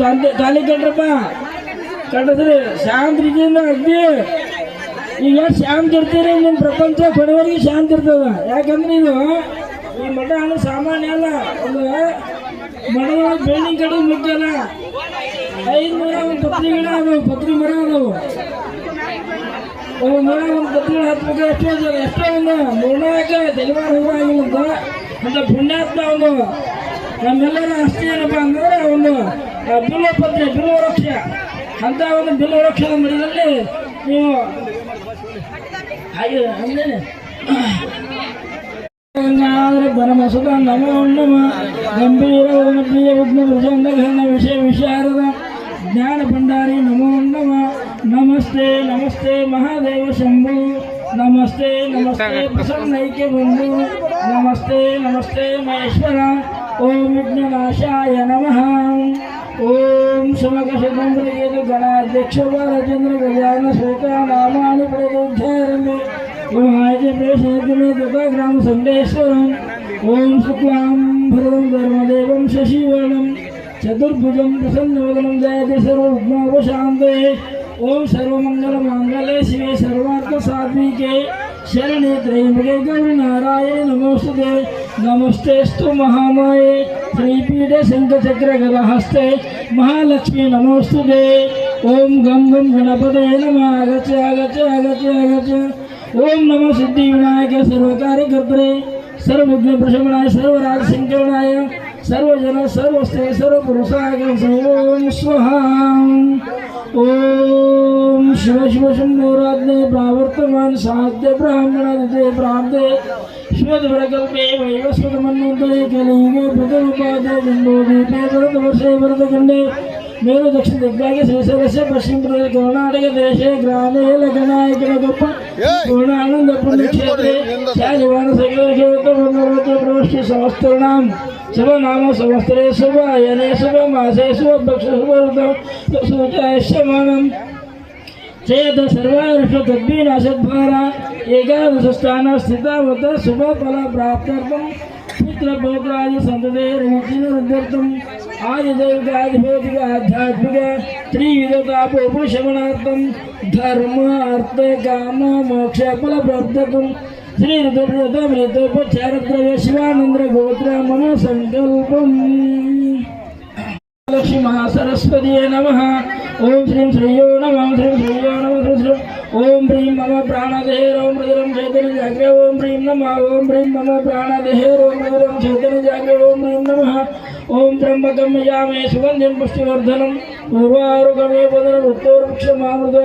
ತಾಲಿ ತಾಲಿ ಕಟ್ರಪ್ಪ ಕಟ್ಟಿದ್ರಿ ಶಾಂತ ರೀತಿಯಿಂದ ಅಗ್ದಿ ಈಗ ಶಾಂತಿ ಇರ್ತೀರಿ? ನಿಮ್ಮ ಪ್ರಪಂಚ ಬಡವರಿಗೆ ಶಾಂತಿ ಇರ್ತದ. ಯಾಕಂದ್ರೆ ಇದು ಈ ಮಠ ಅಂದ್ರೆ ಸಾಮಾನ್ಯ ಅಲ್ಲ. ಒಂದು ಮಠದ ಬಿಲ್ಡಿಂಗ್ ಕಡೆ ಮುಟ್ಟಲ್ಲ ಮರ, ಒಂದು ಪತ್ರಿ ಗಿಡ ಅದು ಪತ್ರಿ ಮರ ಅದಾವು. ಒಂದು ಮರ, ಒಂದು ಪತ್ರಿ ಗಿಡ ಹತ್ಬೇಕು. ಎಷ್ಟೋ ಜನ, ಎಷ್ಟೋ ಒಂದು ಮೂರ್ನಾಲ್ಕು ತಲೆಮಾರು ಹೋಗಿಲ್ಲ ಅಂತ ಪುಣ್ಯಾತ್ಮ ಒಂದು ನಮ್ಮೆಲ್ಲರ ಅಷ್ಟೇ ಏನಪ್ಪ ಅಂದ್ರೆ ಒಂದು ಆ, ಒಪ್ಪಂದ್ರೆ ಬಿಲ್ ಬಿಲ್ವ ಅಂತ ಒಂದು ಬಿಲ್ಲು ವೃಕ್ಷದ ಮಧ್ಯದಲ್ಲಿ ನೀವು ನಮೋ ನಮ ಗಂಭೀರ ವಿಷಯ ವಿಶಾರದ ಜ್ಞಾನ ಭಂಡಾರಿ ನಮೋ ನಮ ನಮಸ್ತೆ ನಮಸ್ತೆ ಮಹಾದೇವ ಶಂಭು. ನಮಸ್ತೆ ನಮಸ್ತೆ ಪ್ರಸನ್ನೈಕ್ಯ ಬಂಧು. ನಮಸ್ತೆ ನಮಸ್ತೆ ಮಹೇಶ್ವರ. ಓಂ ವಿಘ್ನನಾಶಾಯ ನಮಃ. समक स्वतंत्र के तो गणाध्यक्ष राजेंद्र गजान श्रोता नामानु प्रदोधारणे महाज में दुका ग्राम संडेश्वरम ओम शुक्लां भरदं धर्मदेवं शशिवर्णं चतुर्भुजं प्रसन्नवदनं जयते सर्वघ्नोपशान्तये ओम सर्वमंगल मांगल्ये शिवे सर्वार्थ साध्विके शरणे त्र्यंबके गौरी नारायण नमोस्तुते नमस्तेस्तु महामाये श्रीपीठे शङ्खचक्रगदहस्ते, महालक्ष्मी नमोऽस्तु ते। ॐ गं गं गणपते आगच आगच्छ नम सिद्धि विनायक ॐ गभ्रे सिद्धिविनायक प्रशमनाय, सर्वराज सर्वराजसङ्करणाय सर्वजन सर्वस्ते सर्वपुरुषाय ॐ स्वाहा। ओम शिव शिव शम्भोरात्ने प्रावर्तमान साध्य ब्राह्मण प्राप्ते। ಶ್ವೇತವರಕಲ್ಪೇ ವೈವಸ್ವತಮನ್ವಂತರೇ ಕಲಿಯುಗೆ ಪ್ರತಿರೂಪಾದೆ ಎಂಬುದೀಪೇ ಭರತ ವರ್ಷೇ ಭರತಖಂಡೇ ಮೇಲು ದಕ್ಷಿಣ ದಿಗ್ಗಾಗೆ ಶ್ರೀಶೈಲಸ್ಯ ಪಶ್ಚಿಮ ಪ್ರದೇಶ ಕರ್ನಾಟಕ ದೇಶೇ ಗ್ರಾಮೇ ಲಗನಾಯಕನ ಗೊಪ್ಪ ಪೂರ್ಣಾನಂದ ಪುಣ್ಯಕ್ಷೇತ್ರೇ ಶಾಲಿವಾನ ಸಕಲ ಕ್ಷೇತ್ರ ಪುನರ್ವತ ಪ್ರವೃಷ್ಟಿ ಸಮಸ್ತರಣಾಂ శుభ నామ సంవత్సరే శుభ అయనే శుభ మాసే శుభ భక్ష శుభ ఋతం శుభ మానం ಶುಭ ಮಾಸೆ ಶುಭ ಭಕ್ಷ ಶುಭ ಋತು ಸೂಚಾಯಶ್ಯಮಾನಂ चेत सर्वायुष तद्वीनाशद्वारा एकादशस्थान स्थितावत शुभफल प्राप्त्यर्थं पुत्रपौत्रादि सन्ततेर्मुक्तिरत्यर्थम् आदिदैविकाधिभौतिक आध्यात्मिक त्रिविधतापोपशमनार्थं धर्म अर्थ काम मोक्ष फलप्राप्त्यर्थं श्री ऋतुपचारद्रव्य शिवानन्द्र गोत्र मम सङ्कल्पम् लक्ष्मी महासरस्वती नमः ఓం శ్రీం శ్రేయో నమ శ్రీం శ్రేయో నమ శ్రీ శ్రీ ఓం హ్రీం మమ ప్రాణదేహేరోం మృదురం చైతన్య జాగ్ర ఓం హ్రీం నమ ఓం హ్రీం మమ ప్రాణదేహేరోం మృదురం చైతన్య జాగ్ర ఓం హ్రీం నమ. ఓం త్రంబకం యామే సుగంధ్యం పుష్టివర్ధనం పూర్వారుగమే పదన వృత్తోర్వృక్షమామృత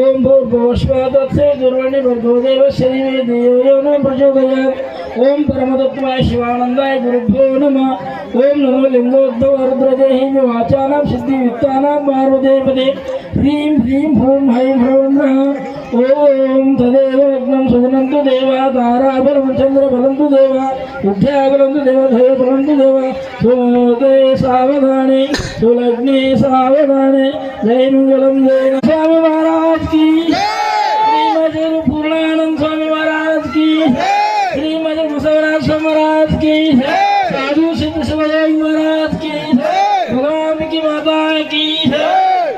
ఓం భూర్భువస్వ తత్సే దుర్వణి భర్గోదేవ శ్రీమే దేవో ప్రచోదయాత్. ఓం పరమతత్వాయ శివానందాయ గురుభ్యో నమ. ఓం నమో లింగోద్భవ రుద్రదేహి వాచానాం సిద్ధి విత్తానాం పార్వదేపదే హ్రీం హ్రీం హ్రూం హైం హ్రౌం ఓం తదేవ యజ్ఞం సుగుణంతు దేవా తారాబలం చంద్రబలంతు దేవా విద్యాబలంతు దేవధయ బలంతు దేవ. సోదే సావధానే సులగ్నే సావధానే. జైనుజలం జైన స్వామి మహారాజ్ కీ. साधु सिद्ध शिवराज महाराज की भगवान की माता की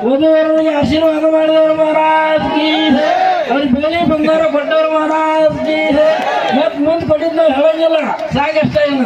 ವಧುವರರಿಗೆ ಆಶೀರ್ವಾದ ಮಾಡಿದವರು ಮಹಾರಾಜ್ ಕಿ ಅವ್ರಿಗೆ ಬೆಲೆ ಬಂಗಾರ ಕೊಟ್ಟವರು ಮಹಾರಾಜ್ ಕಿ ಮತ್ ಮುಂದೆ ಕೊಟ್ಟಿದ್ದು ಹೇಳಂಗಿಲ್ಲ ಸಾಕಷ್ಟ ಇಲ್ಲ